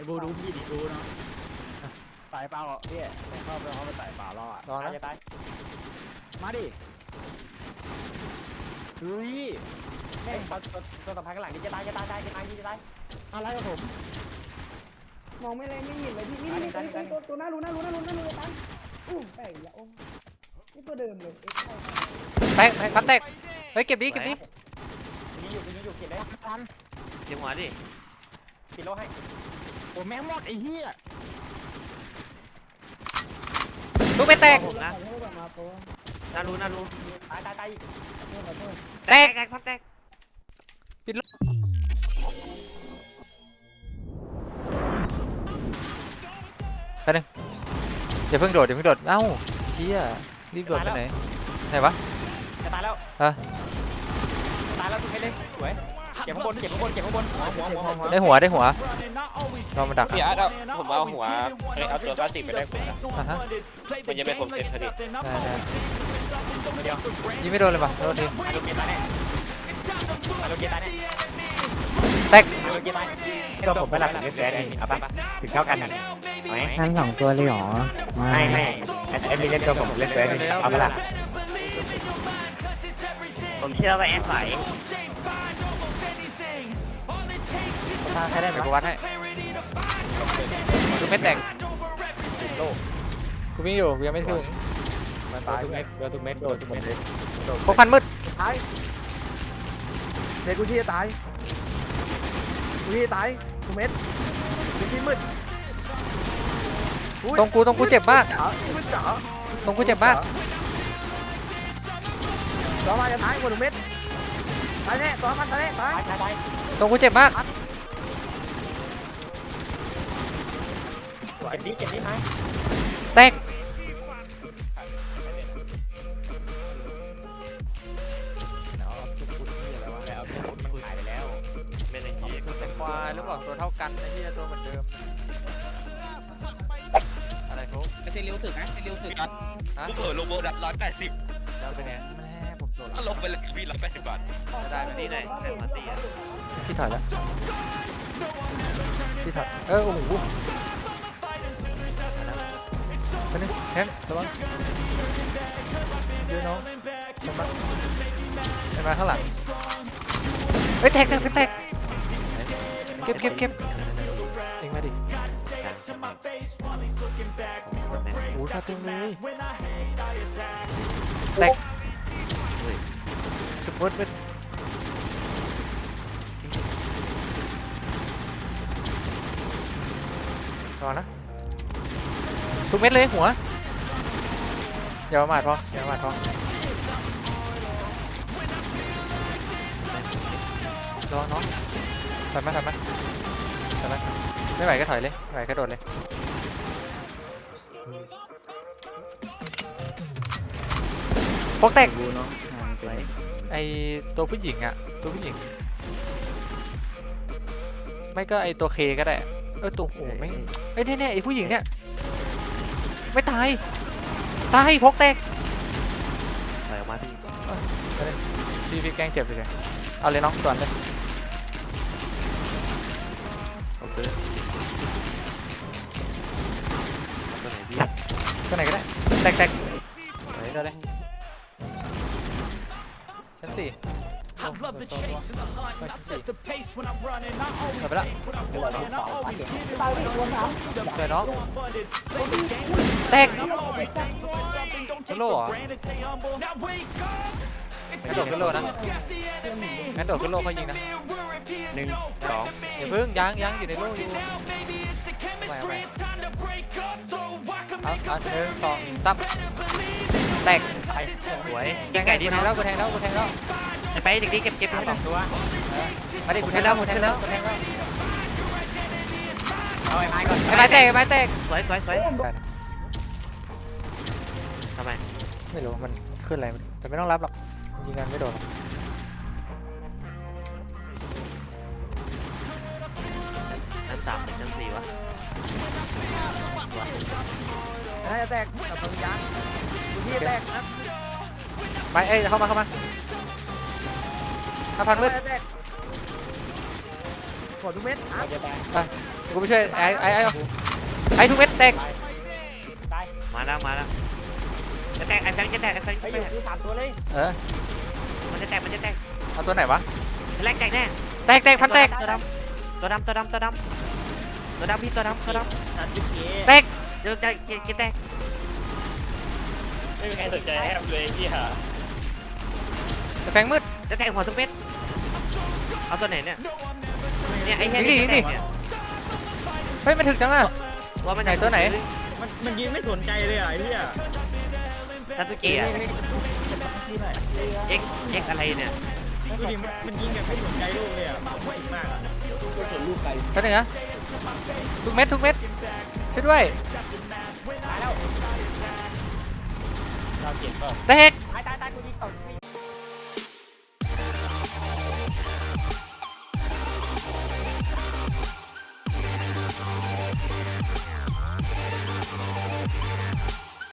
อ้บูดูพี่ดิดูเนาะตายเปล่าพี่ไม่เข้าไปเขาไปตายเปล่ารออะรอตายนะจะตายมาดิเฮ้ยเฮ้ยตัวตัวตัวต่อไปข้างหลังนี่จะตายจะตายจะตายจะตายจะตาย อะไรกับผมมองไม่เลยไม่เห็นเลยพี่นี่นี่ตัวตัวตัวหน้ารู้หน้ารู้หน้ารู้หน้ารู้เลยตันอู้แตกอีกแล้วโอ้นี่ตัวเดิมเลยเอ็กซ์เข้าแตกพันแตกเฮ้ยเก็บดิเก็บดิยิงอยู่ยิงอยู่เก็บได้ทันเดี๋ยวหัวดิปิดโลให้โอ้แม่งหมดไอ้เหี้ยลูกไม่แตกผมนะขอโทษแบบมาตัวน่ารู้น่ารู้ตายตายตายขอโทษแตกแตกพับแตกอย่าเพิ่งโดดอย่าเพิ่งโดดเอ้าเฮียรีบโดดไปไหนไหนวะจะตายแล้วอะตายแล้วคุณไม่เลยสวย เก็บข้างบนเก็บข้างบนเก็บข้างบนหัวหัวหัวหัวได้หัวได้หัวเรามาดักพี่อาร์ตเอาผมเอาหัวเอ้ยเอาตัวเก้าสิบไปได้ผมนะอะฮะมันจะเป็นผมเซ็ตพอดีได้ได้เดียวยิงไม่โดนเลยป่ะโทษทีอาลูกเกตายแน่อาลูกเกตายแน่แตกอาลูกเกตายให้ตัวผมไปรับถึงเล่นแฟร์เอาป่ะถึงเท่ากันไหมทันสองตัวเลยหรอไม่ไม่ไอ้มีเล่นตัวผมเล่นแฟร์เอาไปละผมเชื่อว่าแอดไหว ตาใช้ได้ไหมเดี๋ยวกูวัดให้ลูกไม่แตกกูวิ่งอยู่กูยังไม่ถึงมาตายทุกเม็ดโดนทุกเม็ดโดนทุกเม็ดเลยพวกพันมืดตายเด็กกูที่จะตายกูที่จะตายกูเม็ดกูที่มืดตรงกูตรงกูเจ็บมากจ๋ามืดจ๋าตรงกูเจ็บมากต่อมาจะตายกูหนึ่งเม็ดตายแน่ต่อมันตายแน่ตายตายตายตายตรงกูเจ็บมาก เก็บนี้เก็บนี้ไหมแตกมันหายไปแล้วไม่ได้ยิงแต่ควายหรือเปล่าตัวเท่ากันไอ้ที่ตัวเหมือนเดิม อะไรพวกไอ้เซริวถึกนะเซริวถึกฮะลูกเออโลโบดัดร้อยแปดสิบแล้วเป็นไงมันแห่ผมโดนก็ลงไปเลยพี่ร้อยแปดสิบบาทได้ไหมนี่ไหนแตกมาตีอะพี่ถอยแล้วพี่ถอยเออโอ้โห ไปนึงแฮมระวังดูน้องเห็นปะเห็นมาข้างหลังเฮ้ยแตกแตกแตกเก็บเก็บเก็บเองมาดิโอ้ยฟาดเต็มเลยแตกสุดเวิร์ดเวิร์ดรอนะ ทุกเม็ดเลยหัวอย่าประมาทพออย่าประมาทพอรอน้องถอยมาถอยมาถอยมาไม่ไหวก็ถอยเลยไม่ไหวก็โดดเลยพกแตกบูเนาะไอตัวผู้หญิงอะตัวผู้หญิง ไม่ก็ไอตัวเคก็ได้เออตัวโอ้ไม่ไอ้ยเนี่ยไอผู้หญิงเนี่ย ไม่ตาย ตายพกแตกถอยออกมาพี่พี่พี่แกล้งเจ็บเลยเอาเลยน้องส่วนเลยโอเคตัวไหนพี่ตัวไหนก็ได้แตกแตกไหนเดี๋ยวเลยชั้นสี่ โอ้โหตัวตัวไปชั้นสี่ถอยไปละตายไปตัวสามเจอน้องแตกขึ้นโลเหรองั้นโดดขึ้นโลนะงั้นโดดขึ้นโลเขายิงนะหนึ่งสองอย่าเพิ่งยังยังอยู่ในโลอยู่ไปไปเอาเอาหนึ่งสองตับ แตกตายสวยแทยิงงไก่ไก่ดีดีแทเนาะงแล้วกูแทงแล้วกูแทงแล้วไปเด็กดีเก็บเก็บสองตัวมาดิกูแทงแล้วกูแทงแล้วกูแทงแล้วเอาไอ้ไม้ก่อนไอ้ไม้แตกไอ้ไม้แตกสวยสวยสวยได้นะทำไมไม่รู้มันขึ้นอะไรแต่ไม่ต้องรับหรอกยิงกันไม่โดนหรอกชั้นสามหรือชั้นสี่วะ น่าจะแตกกับปัญญากูที่จะแตกนะไปเอ้ยเข้ามาเข้ามาถ้าพันมืดน่าจะแตกกดทุกเม็ดอะจะตายไปกูไปช่วยไอ้ไอ้ไอ้เอาไอ้ทุกเม็ดแตกตายมาแล้วมาแล้วจะแตกไอ้แฟงจะแตกไอ้แฟงไปอยู่คือสามตัวเลยเออมันจะแตกมันจะแตกเอาตัวไหนวะแรกแตกแน่แตกแตกพันแตกตัวดำตัวดำตัวดำตัวดำตัวดำพี่ตัวดำตัวดสามสิบเกแตกำเดี๋ยวจะจะแตกไม่มีใครสนใจแฮมเลยพี่ฮะแฟงมืดจะแตกหัวทุกเม็ดเอาตัวไหนเนี่ยเนี่ยไอ้แค่นี่นี้นี่จะแตกเนี่ยเฮ้ยมันถึกจังอะ ว่ามันไหนตัวไหน มันมันยิงไม่สนใจเลยอะไอ้เหี้ยซาสึเกะอะที่ไหนเอ็กเอ็กอะไรเนี่ยดูดิมันยิงแบบไม่สนใจลูกเลยอะไม่มากตัวไหนนะ ทุกเม็ดทุกเม็ดช่วยด้วยตายแล้วเราเจ็บเปล่าแตกตายตายตายกูยิงเอาไม่